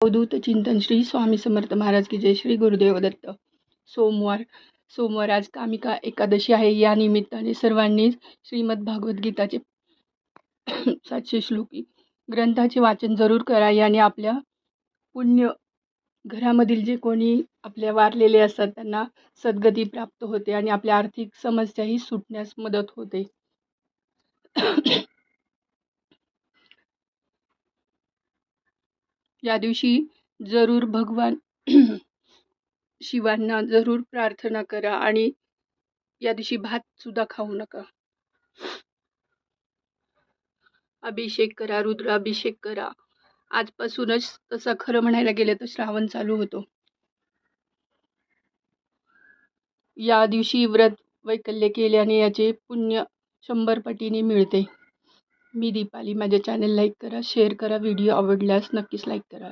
अवधूत चिंतन श्री स्वामी समर्थ महाराज की जय श्री गुरुदेव दत्त. सोमवार सोमवार आज कामिका एकादशी आहे. या निमित्ताने सर्वांनी श्रीमद भागवद्गीताचे सातशे श्लोकी ग्रंथाचे वाचन जरूर करा. याने आपल्या पुण्य घरामधील जे कोणी आपल्या वारलेले असतात त्यांना सद्गती प्राप्त होते आणि आपल्या आर्थिक समस्याही सुटण्यास मदत होते. या दिवशी जरूर भगवान शिवांना जरूर प्रार्थना करा आणि या दिवशी भातसुद्धा खाऊ नका. अभिषेक करा रुद्राभिषेक करा. आजपासूनच तसं खरं म्हणायला गेलं तर श्रावण चालू होतो. या दिवशी व्रत वैकल्य केल्याने याचे पुण्य शंभर पटीने मिळते. मी दीपाली. माझ्या चॅनल लाईक करा शेअर करा व्हिडिओ आवडल्यास नक्कीच लाईक करा.